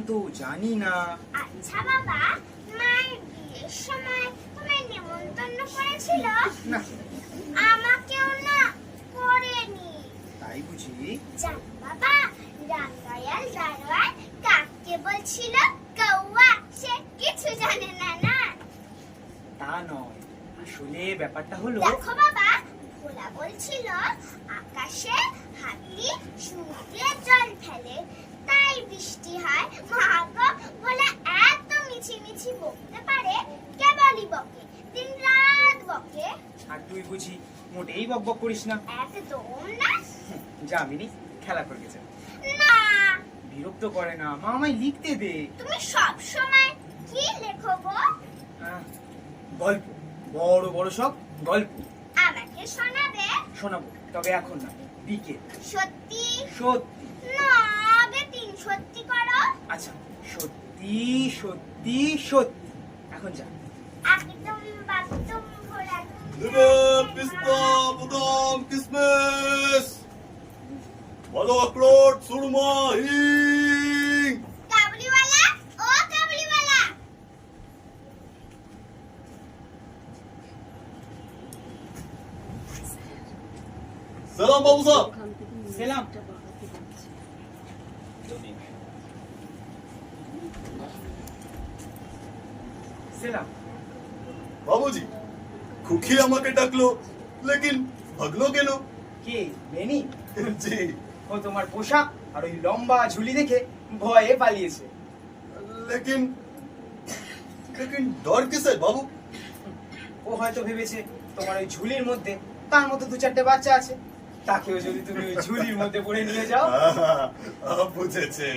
বললাম তো জানি না। আচ্ছা বাবা মায়ের বিয়ের সময় তোমায় নেমন্তন্ন করেছিল? না। আমাকেও না করেনি তাই বুঝি? জানো বাবা রামদয়াল দারোয়ান কাককে বলছিল কৌয়া সে কিছু জানে না না। তা নয়। আসলে ব্যাপারটা হলো দেখো বাবা ভোলা বলছিল আকাশে হাতি সমুদ্রে জল ফেলে তাই বৃষ্টি হয় মহাগ বলে এত মিছি মিছি বকতে পারে কেবলই বকে দিন রাত বকে আর তুই বুঝি মোটেই বক বক করিস না। একদম না খেলা করে গেছে। না। বিরক্ত করে না মা আমায় লিখতে দে। তুমি সব সময় কি লেখো গো গল্প। বড় বড় সব গল্প। আমাকে শোনাবে? শোনাবো তবে এখন না বিকে সত্যি? সত্যি। না আগে তিন সত্যি করো। আচ্ছা সত্যি সত্যি সত্যি। এখন যা। ভোলা নেবে পিস্তা বাদাম কিসমিস ভালো আখরোট সুরমা হিং কাবুলিওয়ালা ও কাবুলিওয়ালা সালাম বাবু সাহেব সেলাম সেলাম বাবুজি খুকি আমাকে ডাকলো লেকিন ভাগলো কেন? কে? বেনি? জি। ও তোমার পোশাক আর ওই লম্বা ঝুলি দেখে ভয়ে পালিয়েছে। লেকিন লেকিন ডর কিসের বাবু? ও হয়তো ভেবেছে তোমার ওই ঝুলির মধ্যে তার মতো দু চারটে বাচ্চা আছে। তাকেও যদি তুমি ওই ঝুলির মধ্যে পড়ে নিয়ে যাও। বুঝেছে।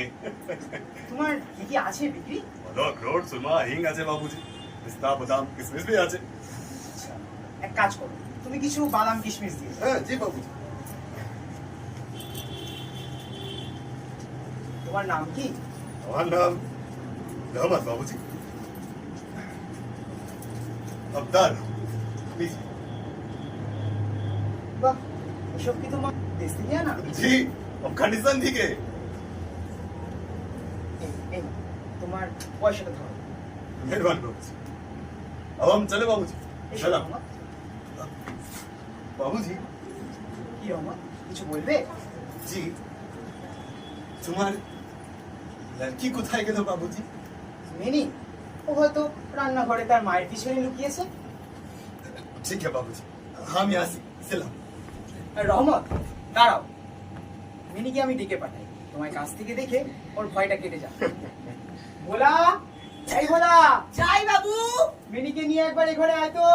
তোমার কি কি আছে বিক্রি? ভালো আখরোট সুরমা হিং আছে বাবুজি। পিস্তা বাদাম কিসমিস भी আছে। এক কাজ করো তুমি কিছু বাদাম কিশমিশ দিয়ে হ্যাঁ জি বাবু তোমার নাম কি? আমার নাম রহমান বাবুজি। আবদার বাহ এসব কি তোমার দেশ থেকে না? জি আফগানিস্তান থেকে। তোমার পয়সাটা ধরো। মেহরবান বাবুজি। চলে বাবুজি। সালাম। বাবুজি। কি রমা কিছু বলবে? জি। তোমার লড়কি কোথায় গেল বাবুজি? মিনি ও হয়তো রান্নাঘরে তার মায়ের পিছনে লুকিয়েছে। ঠিক আছে বাবুজি। আমি আসি সেলাম রহমত দাঁড়াও। মিনিকে আমি ডেকে পাঠাই। তোমায় কাছ থেকে দেখে ওর ভয়টা কেটে যাবে। ভোলা এই ভোলা। যাই বাবু। মিনিকে নিয়ে একবার এ ঘরে আয় তো।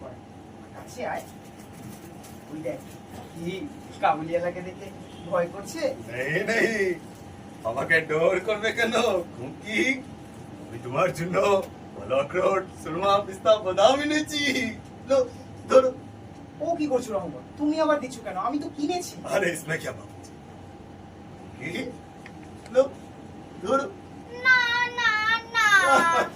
করে। কাছে আয়। দেখ কি কাবুলিয়ালাকে দেখে ভয় করছে? নেই নেই। আমাকে ডোর করবে কেন? আমি তোমার জন্য সুরমা পিস্তা বাদাম এনেছি। লো ধরো। ও কি করছ রহমান তুমি আবার দিচ্ছ কেন? আমি তো কিনেছি। আরে ইসমে কি কি লো ধরো। না না না।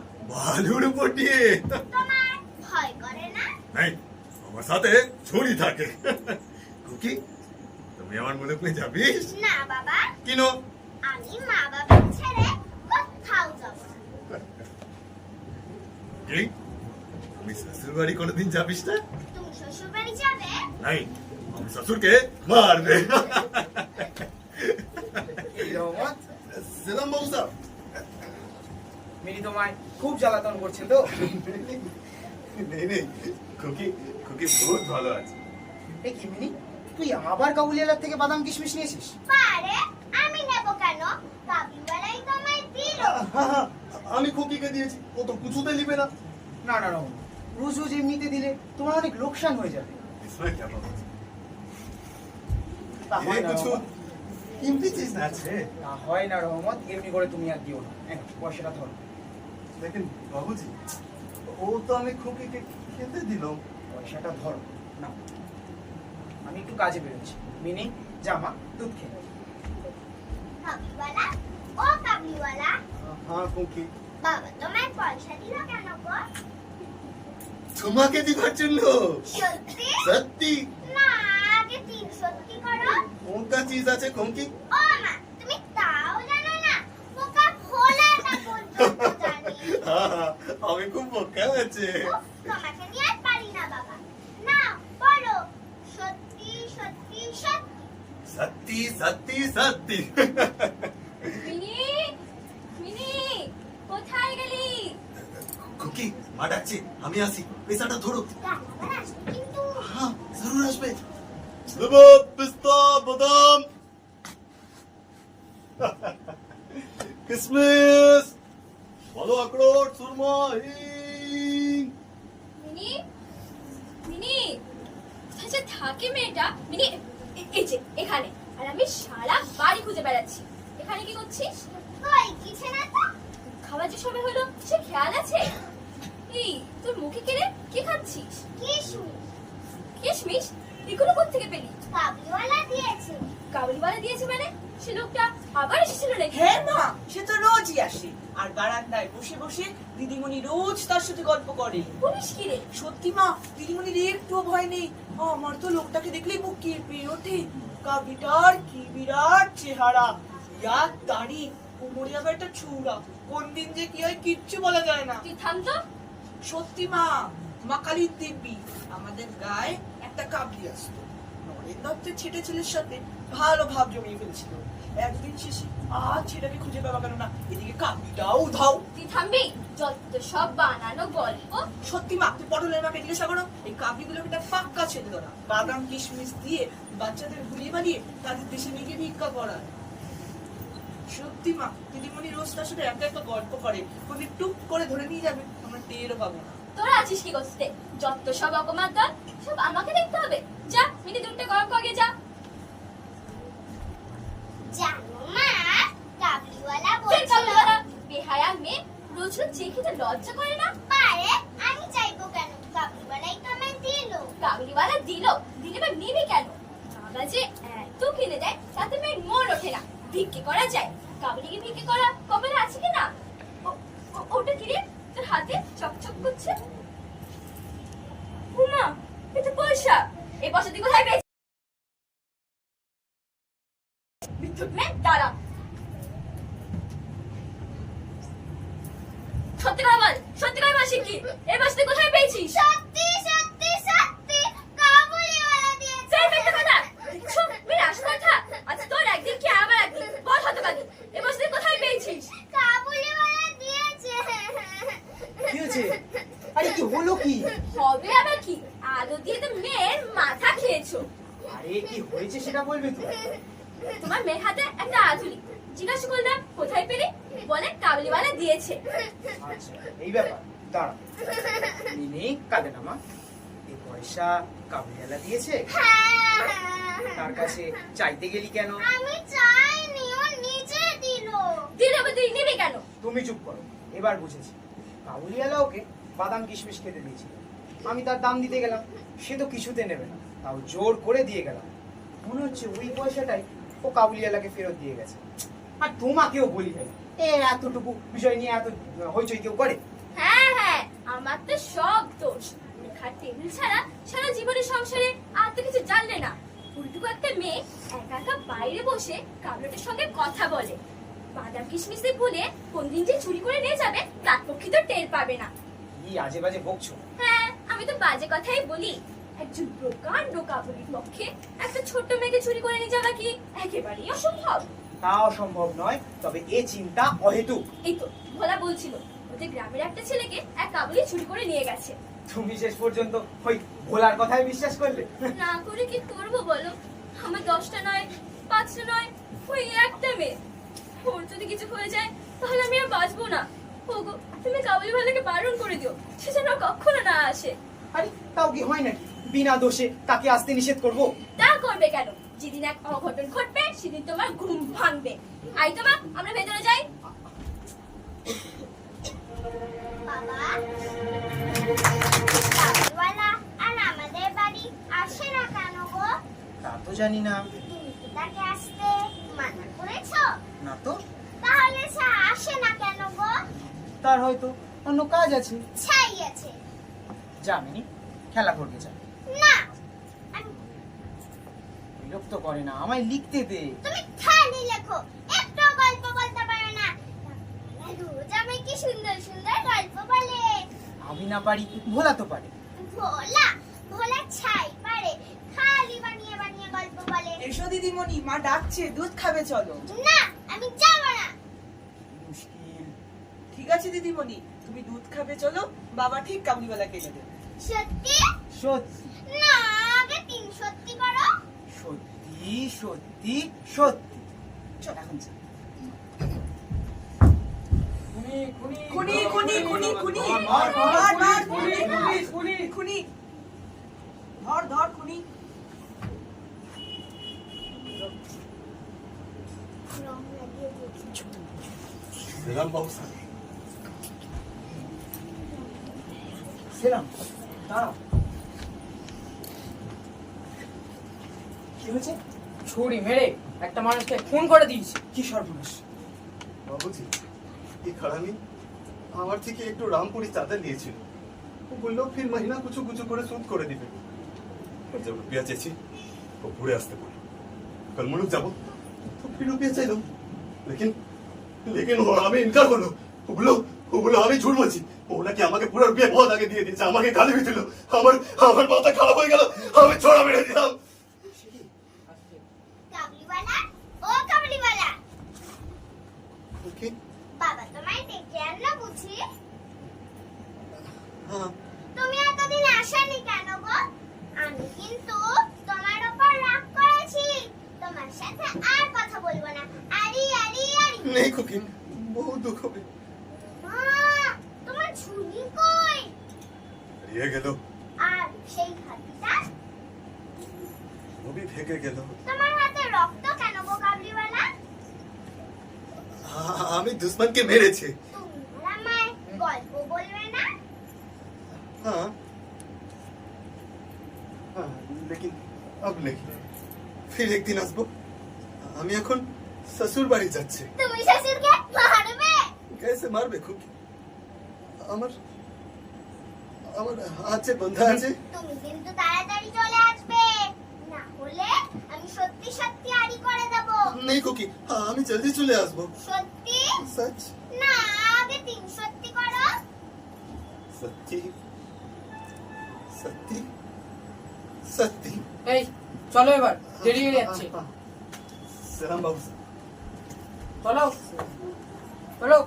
বালুর উপর দিয়ে তোমার ভয় করে না? নাই আমার সাথে ছুরি থাকে। কুকি তুমি আমার মুলুক নিয়ে যাবিস? না বাবা। কিনো? আমি মা বাবা ছেড়ে কোথাও যাব না। কি? তুমি শ্বশুর বাড়ি কোনোদিন যাবিস না? তুমি শ্বশুর বাড়ি যাবে? নাই আমি শ্বশুরকে মারবে। এই রহমত সেলাম বাবু মিনি তোমায় খুব জ্বালাতন করছে তো। এমনিতে দিলে তোমার অনেক লোকসান হয়ে যাবে। হয় না এমনি করে তুমি আর দিও না। পয়সাটা ধরো। দেখেন বাবুজি ও তো আমি খুকিকে খেতে দিলাম। পয়সাটা না আমি একটু কাজে বেরোচ্ছি। মিনি জামা দুধ খেয়ে হ্যাঁ, হ্যাঁ, তোমাকে দিবার জন্য? সত্যি? না আগে তিন সত্যি করো? কোনটা চিজ আছে কুমকি ও আমি খুব বোকা আছে। উফ, তোমাকে নিয়ে আর পারি না বাবা। না বলো সত্যি সত্যি সত্যি। সত্যি সত্যি সত্যি। মিনি মিনি কোথায় গেলি? খুকি মা ডাকছে আমি আসি। পেশাটা ধরো। কিন্তু। হ্যাঁ জরুর আসবে। পিস্তা বাদাম। কিসমিস। ভালো আখরোট সুরমা হিং। মিনি মিনি আচ্ছা থাকে মেয়েটা মিনি এই যে এখানে। আর আমি সারা বাড়ি খুঁজে বেড়াচ্ছি। এখানে কি করছিস? কই কিছু না তো খাবার যে সময় হলো সে খেয়াল আছে? এই তোর মুখে কেড়ে কি খাচ্ছিস? কিশমিশ। কিশমিশ? এগুলো কোথেকে পেলি? কাবলিওয়ালা দিয়েছে। কাবুলিওয়ালা দিয়েছে মানে? সে লোকটা আবার এসেছিল নাকি? হ্যাঁ মা আর বারান্দায় বসে বসে দিদিমণি রোজ তার সাথে গল্প করে। বলিস কি রে? সত্যি মা দিদিমণির একটুও ভয় নেই। আমার তো লোকটাকে দেখলেই বুক কেঁপে ওঠে। কাবিটার কি বিরাট চেহারা। ইয়ার দাড়ি কোমরে আবার একটা চূড়া। কোন দিন যে কি হয় কিচ্ছু বলা যায় না। তুই থাম তো। সত্যি মা মা কালীর দিব্যি। আমাদের গায়ে একটা কাবলি আসতো। নরেন দত্তের ছেটে ছেলের সাথে ভালো ভাব জমিয়ে ফেলছিল। একদিন শেষে আর ছেলেকে খুঁজে পাওয়া গেল না এদিকে কাবলিটাও ধাও তুই থামবি? যত সব বানানো গল্প। সত্যি মা তুই পটলের মাকে জিজ্ঞাসা করো এই কাবলিগুলোকে একটা পাক্কা দাও না বাদাম কিশমিশ দিয়ে বাচ্চাদের ভুলিয়ে বানিয়ে তাদের দেশে নিয়ে ভিক্ষা করায়। সত্যি মা দিদিমণি রোজ তার সাথে একা একটা গল্প করে। কোনদিন টুক করে ধরে নিয়ে যাবে আমরা টেরও পাবো না। তোরা আছিস কি করতে? যত সব অকমার দল সব আমাকে দেখতে হবে। যা মিনি দুধটা গরম করে যা। জানো মা কাবলিওয়ালা বলছিল বেহায়া মেয়ে রোজ রোজ চেয়ে লজ্জা করে না? পারে আমি চাইব কেন? কাবলিওয়ালাই তো আমায় দিল। কাবুলিওয়ালা দিল? দিলে বা নিবি কেন? বাবা যে এত কিনে দেয় তাতে মেয়ের মন ওঠে না। ভিক্ষে করা যায়। কাবুলিকে ভিক্ষে করা কপালে আছে কি না? ওটা কি রে? তোর হাতে চকচক করছে? উমা এটা পয়সা। এই পয়সা তুই কোথায় পেয়েছিস? বিদ্যুৎ মেয়ে দাঁড়া সত্যি করে বল সত্যি করে বল শিখি এই পয়সা তুই কোথায় পেয়েছিস? সত্যি সত্যি সত্যি কাবুলিওয়ালা দিয়েছে। সেই মিথ্যে কথা। দেখছ মেয়ে আসল কথা। আজ তোর একদিন কি আমার একদিন? বল হতে পারি এ বছর তুই কোথায় পেয়েছিস? কাবুলিওয়ালা দিয়েছে। কি আরে কি হলো কি? হবে আবার কি? আলু দিয়ে তো মেয়ের মাথা খেয়েছো। আরে কি হয়েছে সেটা বলবে তো তোমার মেয়ের হাতে একটা আধুলি জিজ্ঞাসা করলাম কোথায় পেলে? বলে কাবলিওয়ালা দিয়েছে। আচ্ছা এই ব্যাপার দাঁড়া মিনি কাঁদে না মা? এই পয়সা কাবুলিওয়ালা দিয়েছে? তার কাছে চাইতে গেলি কেন? আমি চাইনি ও নিজে দিল। দিলে তুই নিবি কেন? তুমি চুপ করো এবার বুঝেছি। কাবুলিওয়ালা ওকে বাদাম কিশমিশ খেতে দিয়েছিল। আমি তার দাম দিতে গেলাম সে তো কিছুতে নেবে না। তাও জোর করে দিয়ে গেলাম। মনে হচ্ছে ওই পয়সাটাই ও কাবুলিওয়ালাকে ফেরত দিয়ে গেছে। আর তোমাকেও বলি ভাই এ এতটুকু বিষয় নিয়ে এত হইচই কেউ করে? হ্যাঁ হ্যাঁ আমার তো সব দোষ। লেখার টেবিল ছাড়া সারা জীবনের সংসারে আর তো কিছু জানলে না। উল্টুকু একটা মেয়ে একা একা বাইরে বসে কাবলাটের সঙ্গে কথা বলে। বাদাম কিশমিশে ভুলে কোন দিন যে চুরি করে নিয়ে যাবে তার পক্ষে তো টের পাবে না। কি আজে বাজে বকছো? হ্যাঁ আমি তো বাজে কথাই বলি। একজন প্রকাণ্ড কাবুলির পক্ষে একটা ছোট্ট মেয়েকে চুরি করে নিয়ে যাওয়া কি একেবারেই অসম্ভব? তা অসম্ভব নয় তবে এ চিন্তা অহেতুক। এই তো ভোলা বলছিল ওদের গ্রামের একটা ছেলেকে এক কাবুলি চুরি করে নিয়ে গেছে। তুমি শেষ পর্যন্ত ওই ভোলার কথায় বিশ্বাস করলে। না করে কি করব বলো? আমার দশটা নয় পাঁচটা নয় ওই একটা মেয়ে। ওর যদি কিছু হয়ে যায় তাহলে আমি আর বাঁচবো না। ওগো তুমি কাবুলিওয়ালাকে বারণ করে দিও সে যেন কখনো না আসে। আরে তাও কি হয় নাকি? বিনা দোষে তাকে আসতে নিষেধ করব। তা করবে কেন? যেদিন এক অঘটন ঘটবে সেদিন তোমার ঘুম ভাঙবে। আই তোমা আমরা ভেতরে যাই। বাবা কাবুলিওয়ালা আর আমাদের বাড়ি আসে না কেন গো? তা তো জানি না। তুমি কি তাকে আসতে মানা করেছ? না তো। তাহলে সে আসে না কেন গো? তার হয়তো অন্য কাজ আছে। ছাই আছে। খেলা করতে যা। না। বিরক্ত করে না আমায় লিখতে দে। তুমি খালি লেখো একটু গল্প বলতে পারো না। রোজ আমি কি সুন্দর সুন্দর গল্প বলে। আমি না পারি ভোলা তো পারে। ভোলা ভোলা ছাই পারে খালি বানিয়ে বানিয়ে গল্প বলে। এসো দিদিমণি মা ডাকছে দুধ খাবে চলো। না আমি যাব না। মুশকিল। ঠিক আছে দিদিমণি তুমি দুধ খাবে চলো বাবা ঠিক কাবুলিওয়ালাকে এনে দেবে। সত্যি? সত্যি না আগে তিন সত্যি করো সত্যি সত্যি সত্যি। চল এখন খুনি খুনি খুনি খুনি খুনি, খুনি, খুনি, খুনি, খুনি। ধর ধর খুনি। সেলাম বাবু দাঁড়াও। কি হয়েছে? ছুরি মেরে একটা মানুষকে খুন করে দিয়েছে। কি সর্বনাশ। বাবুজি, এই খারামি আমার থেকে একটু রামপুরি চাঁদা নিয়েছিল। ও বলল, ফির মহিনা কুচু কুচু করে সুদ করে দিবে। যে রুপিয়া চেয়েছি, ও ঘুরে আসতে বলি কাল মুলুক যাব। তো ফির রুপিয়া চাইলো। লেকিন লেকিন, ও আমি ইনকার করল ও বলল ও বলল, আমি ঝুট বলছি ও নাকি আমাকে পুরো রুপিয়া বহুত আগে দিয়ে দিয়েছে? আমাকে গালি দিল আমার আমার মাথা খারাপ হয়ে গেল। আমি ছড়া মেরে দিলাম। ওকে বাবা তোমায় ডেকে আনলো বুঝি? হ্যাঁ। তুমি এতদিন আসনি কেন গো? আমি কিন্তু তোমার ওপর রাগ করেছি। তোমার সাথে আর কথা বলব না। আরি আরি আরি। নেই কুকিং বহুত দুঃখ হবে। তোমার ঝুলি কই? হারিয়ে গেল। আর সেই হাতিটা? ভেঙে গেল। তোমার হাতে রক্ত কেন গো কাবলিওয়ালা? আমি দুশ্মনকে মেরেছে তুমি আর আমায় গল্প বলবে না हाँ हाँ लेकिन अब नहीं फिर एक दिन আসবো আমি এখন শ্বশুর বাড়ি যাচ্ছে তুমি শ্বশুরকে মারবে कैसे মারবে খুকি আমার আমার আছে বন্ধা আছে তুমি কিন্তু তাড়াতাড়ি চলে আসবে নেই খুকি আমি জলদি চলে আসব। সত্যি? সচ না আগে তিন সত্যি করো। সত্যি? সত্যি? সত্যি? এই চলো এবার দেরি হয়ে যাচ্ছে। সালাম বাবু। চলো চলো।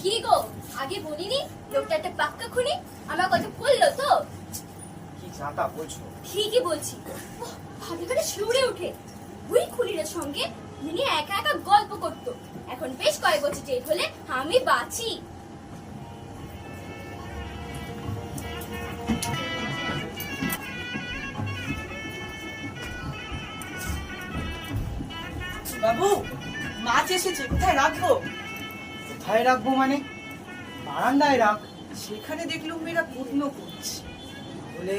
কি গো আগে বলিনি? লোকটা একটা পাক্কা খুনি? আমার কথা বলল তো? কি যাতা বলছো। ঠিকই বলছি। করে শিউরে উঠে ওই সঙ্গে মিনি একা একা গল্প করতো। এখন বেশ কয়েক বছর জেল হলে আমি বাঁচি। বাবু মাছ এসেছে কোথায় রাখব? কোথায় রাখব মানে? বারান্দায় রাখ। সেখানে দেখলুম মেয়েরা পূর্ণ করছে। তাহলে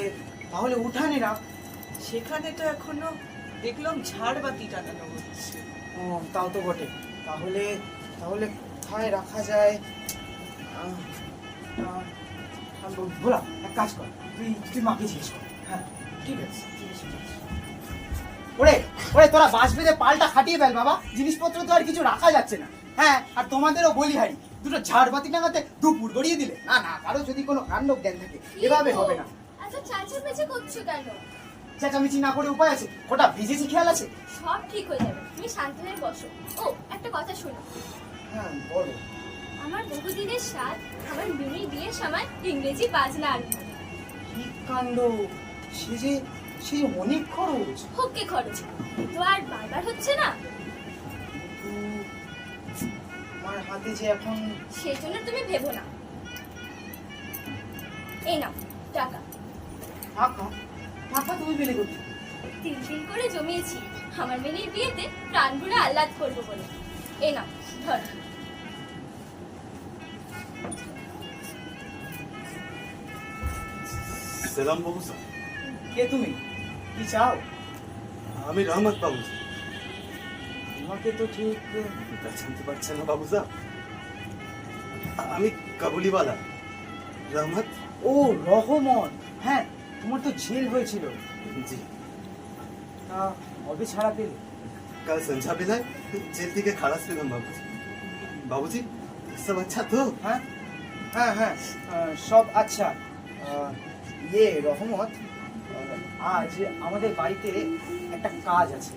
তাহলে উঠানে রাখ সেখানে তো এখনও দেখলাম ঝাড়বাতি টানানো হচ্ছে। ও তাও তো বটে। তাহলে তাহলে কোথায় রাখা যায়? ভোলা এক কাজ কর তুই তুই মাকে জিজ্ঞেস কর। হ্যাঁ ঠিক আছে। ঠিক আছে, ওরে ওরে তোরা বাঁশ বেঁধে পালটা খাটিয়ে ফেল বাবা। জিনিসপত্র তো আর কিছু রাখা যাচ্ছে না। হ্যাঁ আর তোমাদেরও বলিহারি দুটো ঝাড়বাতি টাঙাতে দুপুর গড়িয়ে দিলে। না না কারও যদি কোনো কাণ্ড জ্ঞান থাকে এভাবে হবে না। করছ কেন? চেঁচামেচি না করে উপায় আছে ওটা ভিজেছি খেয়াল আছে? সব ঠিক হয়ে যাবে তুমি শান্ত হয়ে বসো। ও একটা কথা শোনো। হ্যাঁ বলো। আমার বহুদিনের সাথ আমার মিনির বিয়ের সময় ইংরেজি বাজনা আরম্ভ। কি কাণ্ড? সে যে সে অনেক খরচ। তো আর বারবার হচ্ছে না? কিন্তু হাতে যে এখন সেই জন্য তুমি ভেবো না। এই নাও টাকা। টাকা টাকা তুমি পেলে কোথায় তিন দিন করে জমিয়েছি। আমার মেয়ের বিয়েতে প্রাণগুলো আহ্লাদ করব বলে। এই নাও ধর। সালাম বাবু স্যার। কে তুমি? কি চাও? আমি রহমত বাবু তোমাকে তো ঠিক জানতে পারছেন না বাবু স্যার। আমি কাবুলিওয়ালা। রহমত? ও রহমত। হ্যাঁ তোমার তো জেল হয়েছিল জি তা কবে ছাড়া পেলে कल संझा बेला जेल থেকে খালাস পেলাম বাবুজি বাবুজি সব আচ্ছা তো হ্যাঁ হ্যাঁ হ্যাঁ আহ, সব আচ্ছা আহ, ইয়ে রহমত আহ, আজ আমাদের বাড়িতে একটা কাজ আছে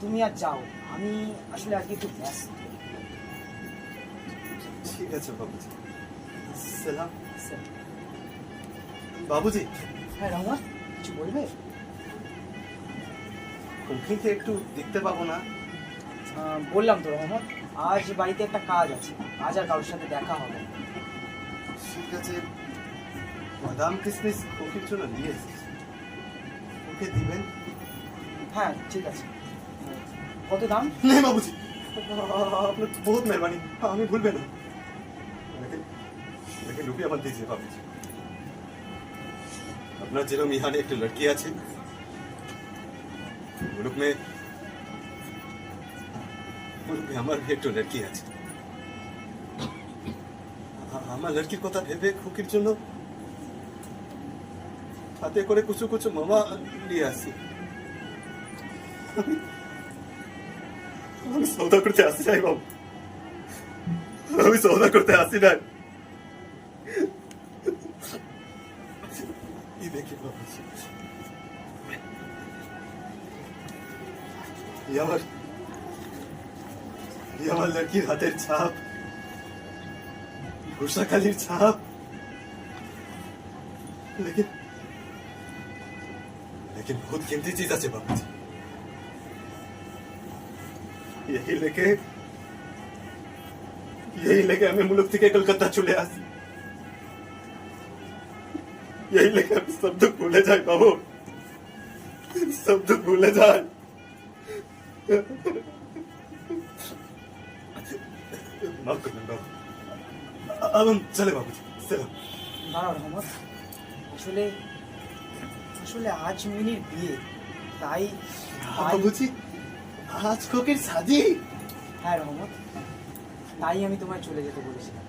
তুমি আর যাও আমি আসলে আজকে একটু ব্যস্ত ঠিক আছে বাবুজি সালাম বাবুজি। হ্যাঁ রামা কিছু বলবে? অগ্নিকে একটু দেখতে পাবো না। বললাম তো রহমত আজ বাড়িতে একটা কাজ আছে আজ আর কারোর সাথে দেখা হবে ঠিক আছে বাদাম কিসমিস ওকে জন্য নিয়ে ওকে দিবেন? হ্যাঁ ঠিক আছে। কত দাম? নেই বাবুজি। আপনার বহুত মেহরবানি আমি ভুলবে না। ওনাকে ওনাকে লুকিয়ে আমার দিয়েছে বাবুজি। अपना जेरम यहाँ एक लड़की আছে मुल्क में मुल्क में আমার একটু লড়কি আছে আ- আমার লড়কির কথা ভেবে খুকির জন্য হাতে করে কুচু কুচু মামা নিয়ে আসি আমি সৌদা করতে আসি নাই বাবু আমি সৌদা করতে আসি নাই এই দেখি বাবু এই আমার এই আমার লড়কির হাতের ছাপ ঘোষাখালির ছাপ लेकिन लेकिन बहुत कीमती चीज আছে বাবুজি यही लेके यही लेके हमें मुल्क থেকে কলকাতা চলে আসি यही लेके हम सब दुख भूले जाए बाबू सब दुख भूले जाए माफ करना बाबू अब हम चले बाबू चलो দাঁড়াও রহমত আসলে আসলে আজ মিনির বিয়ে তাই তাই- বাবুজি আজ কোকের শাদি হ্যাঁ রহমত তাই আমি তোমায় চলে যেতে বলেছিলাম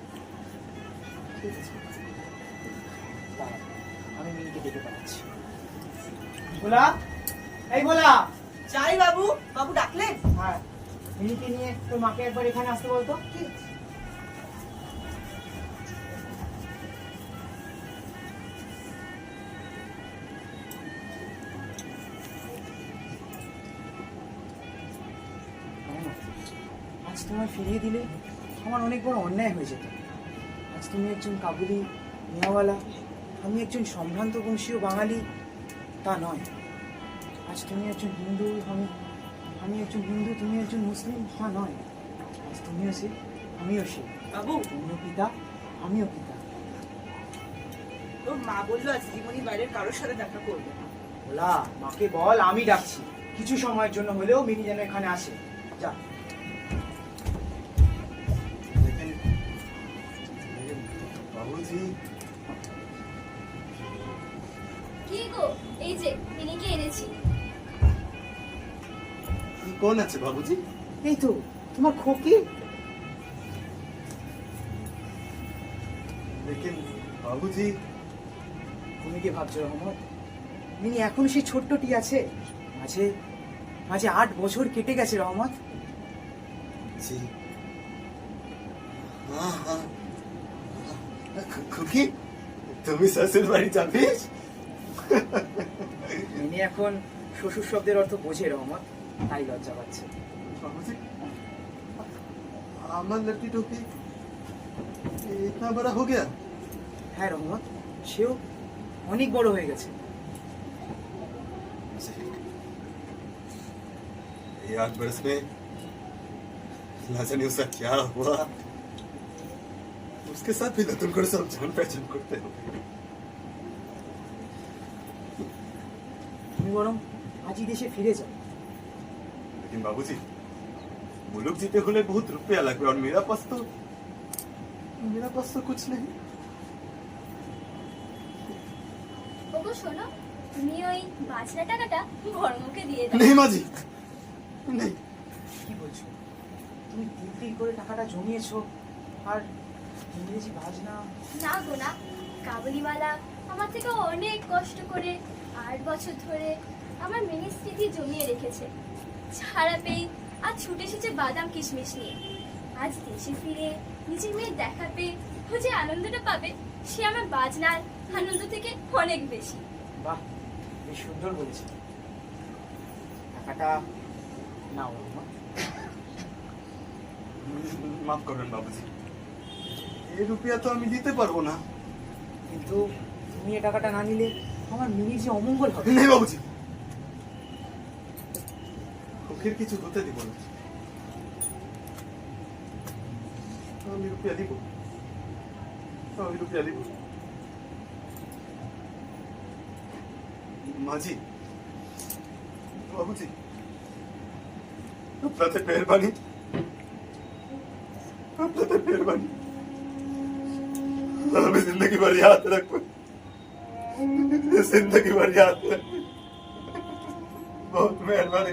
দাঁড়াও, আমি মিনিকে ডেকে পাঠাচ্ছি ভোলা? এই ভোলা! যাই বাবু বাবু ডাকলেন? হ্যাঁ মিনিকে নিয়ে তোর মাকে একবার এখানে আসতে বলতো। আজ তোমায় ফিরিয়ে দিলে আমার অনেক বড় অন্যায় হয়ে যেত। আজ তুমি একজন কাবুলি মিয়াওয়ালা আমি একজন সম্ভ্রান্ত বংশীয় বাঙালি তা নয়। আজ তুমি একজন হিন্দু আমি আমি একজন হিন্দু তুমি একজন মুসলিম তা নয়। আজ তুমিও সে আমিও সে। বাবু! তুমিও পিতা আমিও পিতা। তোর মা বলল আজ জীবনী বাইরের কারোর সাথে দেখা করবে না। ওলা মাকে বল আমি ডাকছি। কিছু সময়ের জন্য হলেও মিনি যেন এখানে আসে। যা। কোন আছে বাবুজি? এই তো তোমার খোকি? লেকিন বাবুজি। তুমি কি ভাবছ রহমত মিনি এখন সেই ছোট্টটি আছে? মাঝে মাঝে আট বছর কেটে গেছে রহমত জি। খুকি তুমি শ্বশুর বাড়ি যাবি? মিনি এখন শ্বশুর শব্দের অর্থ বোঝে রহমত তাই লজ্জা পাচ্ছে बाबूजी আমার লড়কি टोपी इतना बड़ा हो गया হ্যাঁ রহমত সেও অনেক বড় হয়ে গেছে ये आठ बरस में ना जाने उसका क्या हुआ उसके साथ भी नतुल कर सब जान पहचान करते हो বরং আজই দেশে ফিরে যাও लेकिन बाबूजी मुल्क जीते हुए बहुत रुपया लगे और मेरा पास तो मेरा पास तो कुछ नहीं ওগো শোনো তুমি ওই বাজনা টাকাটা ঘরমুখে দিয়ে দাও नहीं माँ जी नहीं কি বলছো তুমি তিল তিল করে টাকাটা জমিয়েছো আর ইংরেজি বাজনা না গো না কাবুলিওয়ালা আমার থেকে অনেক কষ্ট করে আট বছর ধরে আমার মিনি স্মৃতি জমিয়ে রেখেছে। ছাড়া পেয়ে আজ ছুটে এসেছে বাদাম কিশমিশ নিয়ে। আজ দেশে ফিরে নিজের মেয়ের দেখা পেয়ে ও যে আনন্দটা পাবে সে আমার বাজনার আনন্দ থেকে অনেক বেশি। বাহ বেশ সুন্দর বলেছে টাকাটা নাও মা। মাফ করবেন বাবুজি। এই রুপিয়া তো আমি দিতে পারব না। কিন্তু তুমি এ টাকাটা না নিলে আমার মিনির যে অমঙ্গল হবে নেই বাবুজি ওকে কিছু হতে দিব না আমি রুপিয়া দিব আমি রুপিয়া দিব মাঝি বাবুজি আপনাদের মেহরবানি আপনাদের মেহরবানি আমি जिंदगी भर याद रखो ज़िंदगी भर रखो बहुत मेहरबानी।